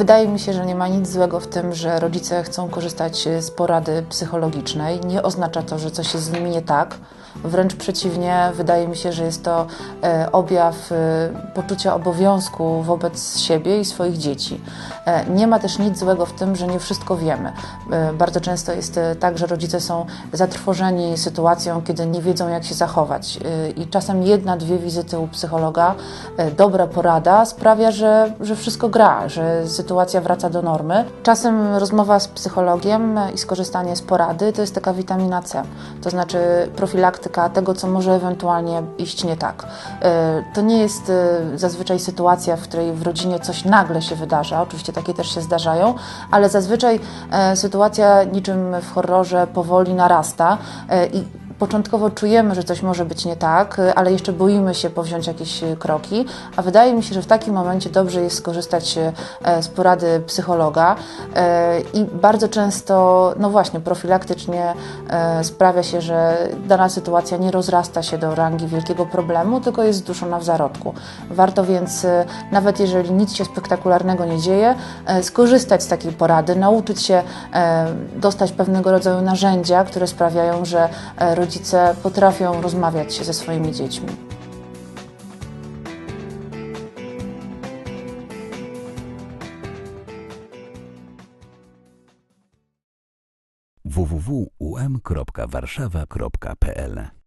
Wydaje mi się, że nie ma nic złego w tym, że rodzice chcą korzystać z porady psychologicznej. Nie oznacza to, że coś jest z nimi nie tak. Wręcz przeciwnie, wydaje mi się, że jest to e, objaw e, poczucia obowiązku wobec siebie i swoich dzieci. E, Nie ma też nic złego w tym, że nie wszystko wiemy. E, Bardzo często jest e, tak, że rodzice są zatrwożeni sytuacją, kiedy nie wiedzą, jak się zachować. E, I czasem jedna, dwie wizyty u psychologa, e, dobra porada sprawia, że, że wszystko gra, że sytuacja wraca do normy. Czasem rozmowa z psychologiem i skorzystanie z porady to jest taka witamina C, to znaczy profilaktyka tego, co może ewentualnie iść nie tak. E, To nie jest e, zazwyczaj sytuacja, w której w rodzinie coś nagle się wydarza, oczywiście takie też się zdarzają, ale zazwyczaj e, sytuacja niczym w horrorze powoli narasta i Początkowo czujemy, że coś może być nie tak, ale jeszcze boimy się powziąć jakieś y, kroki, a wydaje mi się, że w takim momencie dobrze jest skorzystać e, z porady psychologa e, i bardzo często, no właśnie, profilaktycznie e, sprawia się, że dana sytuacja nie rozrasta się do rangi wielkiego problemu, tylko jest zduszona w zarodku. Warto więc, e, nawet jeżeli nic się spektakularnego nie dzieje, e, skorzystać z takiej porady, nauczyć się e, dostać pewnego rodzaju narzędzia, które sprawiają, że e, rodzice potrafią rozmawiać ze swoimi dziećmi. www.um.warszawa.pl